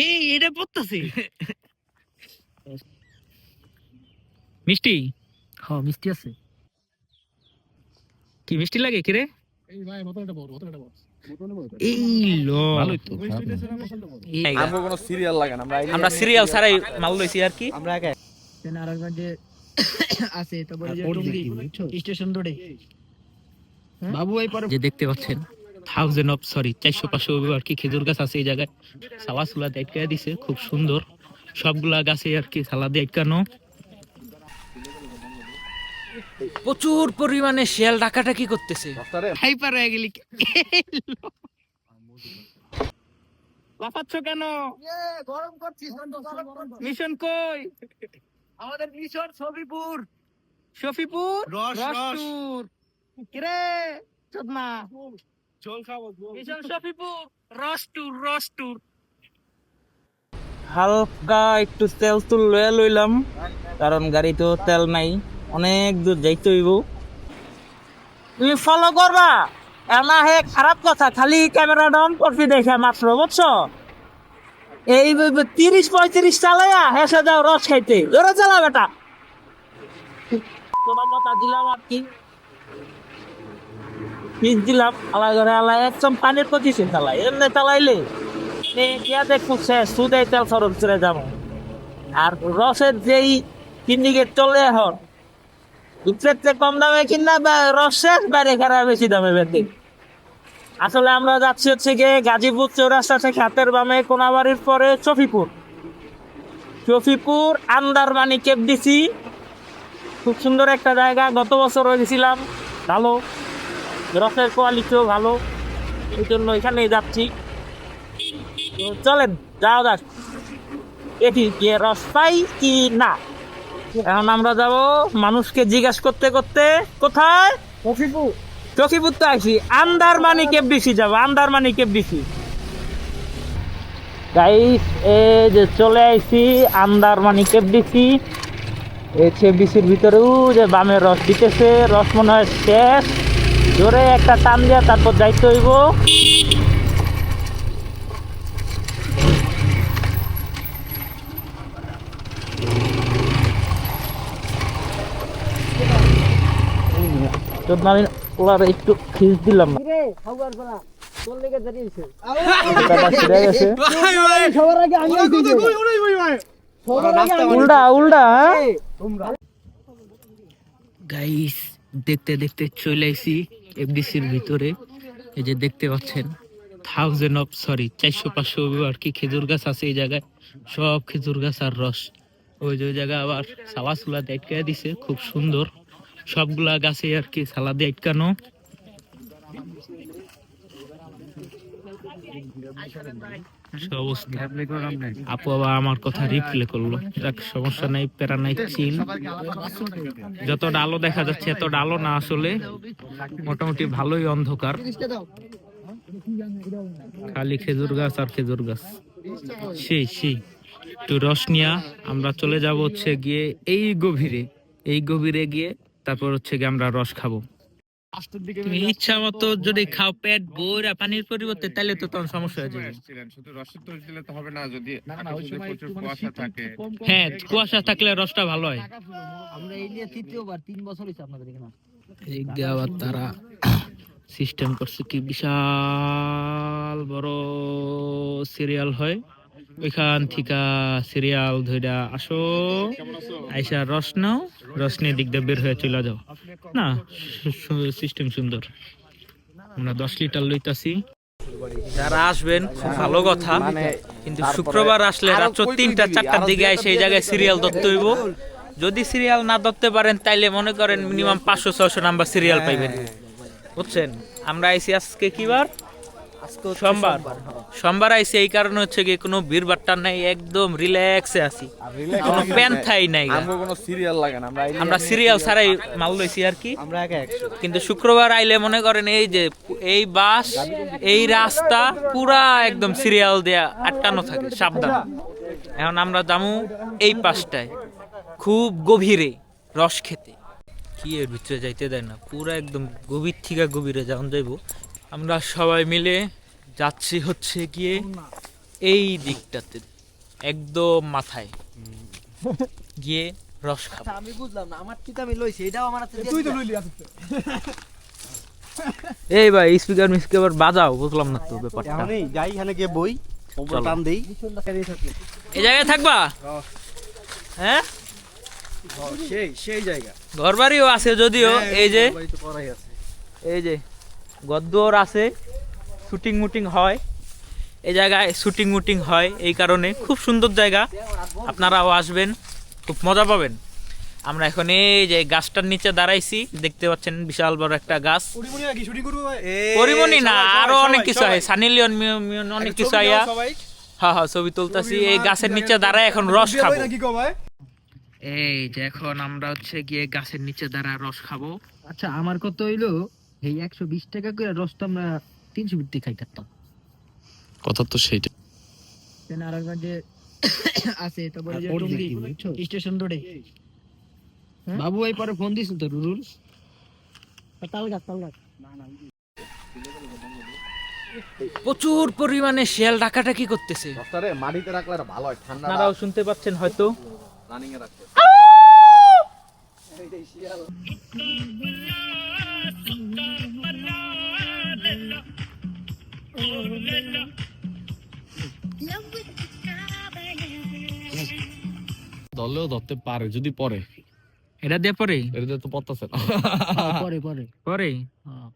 এই এটা পড়তাছে মিষ্টি হ্যাঁ মিষ্টি আছে কি মিষ্টি লাগে কিরে এই ভাই বোতলটা বড় বোতলটা বড় এই লো ভালোই তো আমরা সিরিয়াল লাগে না আমরা আমরা সিরিয়াল ছাড়াই মাল লইছি আর কি আমরা একা নারায়ণগঞ্জে আছে তারপরে যে পড়ি টঙ্গী দেখি, বুঝছ? স্টেশন রোডে বাবু এই পরে যে দেখতে পাচ্ছেন থাউজেন্ড অফ সরি চারশো পাঁচশো আর কি খেজুর গাছ আছে এই জায়গায়। সালা সুলা আটকা দিছে খুব সুন্দর। সবগুলা গাছে আর কি সালা দিয়ে আটকানো। প্রচুর পরিমাণে শিয়াল ডাকাটাকি করতেছে। হাইপার হয়ে গেলি লাফাচ্ছ কেন? গরম করছি মিশন কই? আমাদের মিশন শফিপুর। রস, রস। কিরে? চোদনা। জল খাব মিশন শফিপুর রস ট্যুর রস ট্যুর হালকা একটু তেল তুল লয়ে লইলাম কারণ গাড়িতে তেল নাই। অনেক দূর যাইতে হইব। তুমি ফলো করবা। এনা হে খারাপ কথা খালি ক্যামেরা ডাউন করবি দেখে মাত্র বুঝছ? এই তিরিশ পঁয়ত্রিশ চালাইয়া হেসে যাও রস খাইতে। জোরে চালা বেটা। তোমার কথা দিলাম আর কি। পিস দিলাম আলাই ঘরে আলাই একদম পানির পঁচিশে চালাই এমনি চালাইলে গিয়া দেখো শেষ সুদাই তেল সরব ছেড়ে যাব। আর রসের যেই সিন্ডিকেট চলে এখন, দুধের চেয়ে কম দামে কিনা বা রস শেষ বাইরে খারাপ বেশি দামে বেঁধে। আসলে আমরা যাচ্ছি হচ্ছে গিয়ে গাজীপুর চৌরাস্তা থেকে হাতের বামে কোনাবাড়ির পরে চফিপুর। চফিপুর, আন্দারমানি কেপ দিছি। খুব সুন্দর একটা জায়গা, গত বছর গেছিলাম, ভালো। রসের কোয়ালিটিও ভালো এই জন্য এখানেই যাচ্ছি। তো চলেন যাও যাক। এটি গিয়ে রস পাই কি না? এখন আমরা যাব মানুষকে জিজ্ঞাসা করতে করতে কোথায়? ছবিপুর চকিপুর তো আসি আন্দারমানি দিছি যাব আন্দারমানি দিছি গাইস এ যে চলে আইছি আন্দারমানি দিছি এই বিসির ভিতরেও যে বামে রস দিতেছে রস মনে হয় শেষ। জোরে একটা টান দিয়া তারপর যাইতে হইব। চোদ্দ ওলার একটু খিস দিলাম না। উল্টা উল্টা হ্যাঁ? গাইস দেখতে দেখতে চলে আইছি এফডিসির ভিতরে, এই যে দেখতে পাচ্ছেন থাউজেন্ড অফ সরি চারশো, পাঁচশো আর কি খেজুর গাছ আছে এই জায়গায়? সব খেজুর গাছ আর রস। ওই যে জায়গায় আবার সালা সুলা আটকে দিছে, খুব সুন্দর। সবগুলা গাছে আর কি সালা আটকানো। আপু আবার আমার কথা রিপ্লে করল। যাক, সমস্যা নাই, প্যারা নাই চিল যতটা আলো দেখা যাচ্ছে, এতটা আলো না আসলে মোটামুটি ভালোই অন্ধকার। খালি খেজুর গাছ আর খেজুর গাছ। সেই সেই একটু রস নিয়া আমরা চলে যাব হচ্ছে গিয়ে এই গভীরে। এই গভীরে গিয়ে তারপর হচ্ছে গিয়ে আমরা রস খাব। তুমি ইচ্ছা মতো যদি খাও পেট বইরা পানির পরিবর্তে তাহলে তো তখন সমস্যা হয়ে যাবে। শুধু রসের দোষ দিলে তো হবে না যদি না না ওই আকাশে সময় প্রচুর একটু কুয়াশা থাকে একটু কম কম হ্যাঁ কুয়াশা থাকলে রসটা ভালো হয়। আমরা এই নিয়ে তৃতীয়বার তিন বছর হয়েছে আপনাদের এখানে এই যে আবার তারা সিস্টেম করছে কি? বিশাল বড় সিরিয়াল হয়। ওইখান থেকে সিরিয়াল ধইরা আসো। আইসা রস নাও রস নিয়ে দিক দিয়ে বের হয়ে চলে যাও। না সিস্টেম সুন্দর। আমরা দশ লিটার লইতাছি। যারা আসবেন খুব ভালো কথা। কিন্তু শুক্রবার আসলে রাত্র তিনটা চারটার দিকে আই সেই জায়গায় সিরিয়াল ধরতে হইব। যদি সিরিয়াল না ধরতে পারেন তাইলে মনে করেন মিনিমাম পাঁচশো ছয়শো নাম্বার সিরিয়াল পাইবেন। বুঝছেন? আমরা আইসি আজকে কি বার? সোমবার। সোমবার আইসি এই কারণে হচ্ছে কি কোনো ভিড় নাই একদম রিল্যাক্সে আছি। কোনো প্যান্থাই নাই। কোনো সিরিয়াল লাগে না আমরা আমরা সিরিয়াল ছাড়াই মাল লইছি আর কি। আমরা একা একশো। কিন্তু শুক্রবার আইলে মনে করেন এই যে এই বাস এই রাস্তা পুরা একদম সিরিয়াল দেয়া আটকানো থাকে সাবধান। এখন আমরা দামু এই পাশটায় খুব গভীরে রস খেতে। কি এর ভিতরে যাইতে দেয় না পুরা একদম গভীর থেকে গভীরে যখন যাইব আমরা সবাই মিলে যাচ্ছি হচ্ছে গিয়ে এই দিকটাতে একদম মাথায়। গিয়ে রস খাব। আমি বুঝলাম না আমার টিতা আমি লইছি এটাও আমার হাতে তুই তো লইলি আছে এই ভাই স্পিকার মিসপিকার বাজাও বুঝলাম না তো ব্যাপারটা। এখনই যাই এখানে গিয়ে বই। টান দেই। এই জায়গায় থাকবা? হ্যাঁ? সেই সেই জায়গা। ঘরবাড়িও আছে যদিও এই যে। আছে। এই যে। গদ্দর আছে শুটিং মুটিং হয়। এই জায়গায় শুটিং মুটিং হয় এই কারণে। খুব সুন্দর জায়গা। আপনারাও আসবেন খুব মজা পাবেন। আমরা এখন এই যে গাছটার নিচে দাঁড়াইছি দেখতে পাচ্ছেন বিশাল বড় একটা গাছ। পরিমণি নাকি শুটিং করব ভাই পরিমণি না আরও অনেক কিছু আছে সানি লিওন অনেক কিছু আইয়া সবাই। হ্যাঁ হ্যাঁ ছবি তুলতাছি। এই গাছের নিচে দাঁড়ায় এখন রস খাব। নাকি কো ভাই? এই যে এখন আমরা হচ্ছে গিয়ে গাছের নিচে দাঁড়ায় রস খাব। আচ্ছা আমার কত হইল? এই একশো বিশ টাকা করে রস তো আমরা তিনশো বিত্তি খাই থাকতাম কথা তো সেইটা। নারায়ণগঞ্জে আছে তারপরে যে টঙ্গী? স্টেশন রোডে। বাবু ভাই পরে ফোন দিছিল তো রুরুল? প্রচুর পরিমাণে শিয়াল ডাকাটাকি করতেছে। দশটারে মাটিতে রাখলে আর ভালো হয় ঠান্ডা আপনারাও শুনতে পাচ্ছেন হয়তো। রানিং এ রাখতে। দলেও ধরতে পারে যদি পরে এটা দিয়ে পরে এটা তো পড়তেছে না। পরে পরে পরে হ্যাঁ।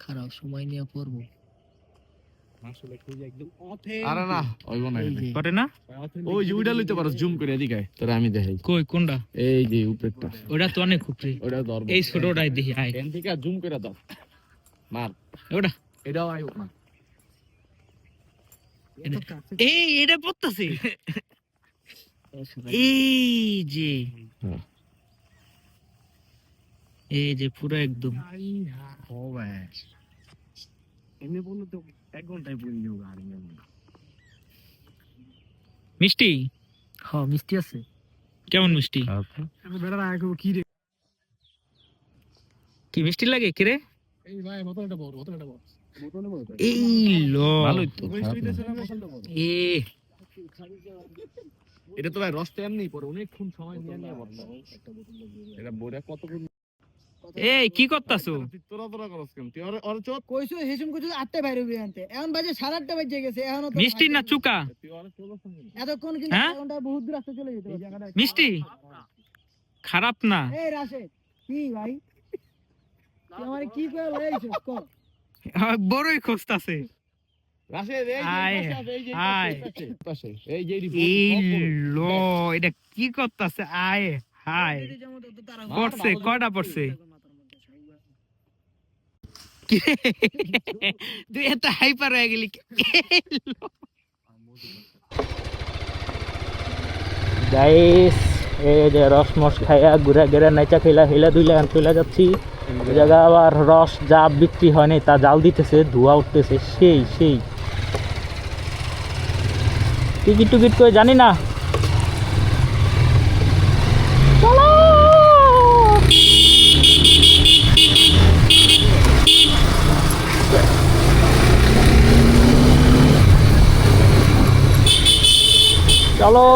খারাপ সময় নিয়ে পড়ব। আরে না ওইব না এই যে পরে না ওই যে ওইটা লইতে পারো জুম করে এদিকে তোরা আমি দেখাই কই কোনটা এই যে উপরেরটা ওটা তো অনেক উপরে। ওইটা ধর এই ছোটটাই দেখি আয়। এখান থেকে জুম করে দাও। মার। ওটা এটাও আইব না। এই এটা পড়তাছে। এই যে। এই যে। পুরো একদম। ও ভাই। এমনি বলল তো এক ঘন্টায় পড়ে যাব গাড়ি মিষ্টি? হ্যাঁ মিষ্টি আছে। কেমন মিষ্টি? বেড়া রাখব কি রে? কি মিষ্টি লাগে কিরে এই ভাই বোতলটা বড় বোতলটা বড় এই ল। ভালোই তো। এ। এটা তো ভাই রসটা এমনি পরে অনেকক্ষণ সময় নিয়ে নিয়ে বসে এটা বইরা কত এই কি করতাছো? তোরা তোরা করস কেন? তুই ওর ওর চোখ কইছো হেসুম কইছো আটটা বাইরে আনতে। এখন বাজে বাজে গেছে এখন মিষ্টি না চুকা? এতক্ষণ কিন্তু হ্যাঁ? ঘণ্টা বহুত দূর রাস্তা চলে যেতে মিষ্টি? খারাপ না। এই রাশেদ কি ভাই? তুই আমারে কি কই লাইছিস ক। বড়ই যে এটা কি করতাছে? আয় হায়। পড়ছে কয়টা পড়ছে? কি? তুই এত হাইপার হয়ে গেলি গাইস এই যে রস মস খাইয়া ঘুরা ঘুরা নাইচা খেলা হেলা দুইলা চলে যাচ্ছি জায়গা আবার রস যা বিক্রি হয়নি তা জাল দিতেছে ধোয়া উঠতেছে সেই সেই টিকিট টুকিট করে জানি না চলো চলো।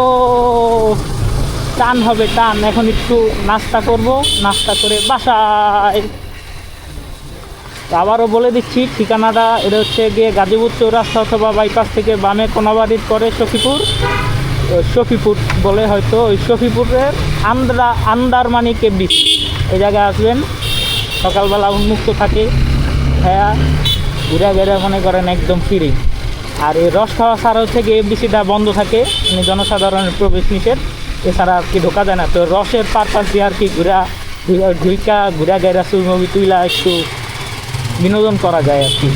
টান হবে, টান। এখন একটু নাস্তা করব। নাস্তা করে বাসায়। আবারও বলে দিচ্ছি, ঠিকানাটা, এটা হচ্ছে গিয়ে গাজীপুর চৌরাস্তা অথবা বাইপাস থেকে বামে কোনাবাড়ির করে সখীপুর। তো সখীপুর বলে হয়তো, ওই সখীপুরের আন্দ্রা, আন্দারমানি কেব্রিজ এই জায়গায় আসবেন। সকালবেলা উন্মুক্ত থাকে। হ্যাঁ ঘুরে ঘুরে মনে করেন একদম ফ্রি আর এই রস খাওয়া ছাড়া হচ্ছে গিয়ে বিসিটা বন্ধ থাকে মানে জনসাধারণের প্রবেশ নিষেধ। এছাড়া আর কি ঢোকা যায় না। তো রসের পারপাস দিয়ে আর কি ঘুরা ঘুরা ঢুইকা, ঘুরা গেরা সুমবি তুইলা একটু বিনোদন করা যায় আর কি।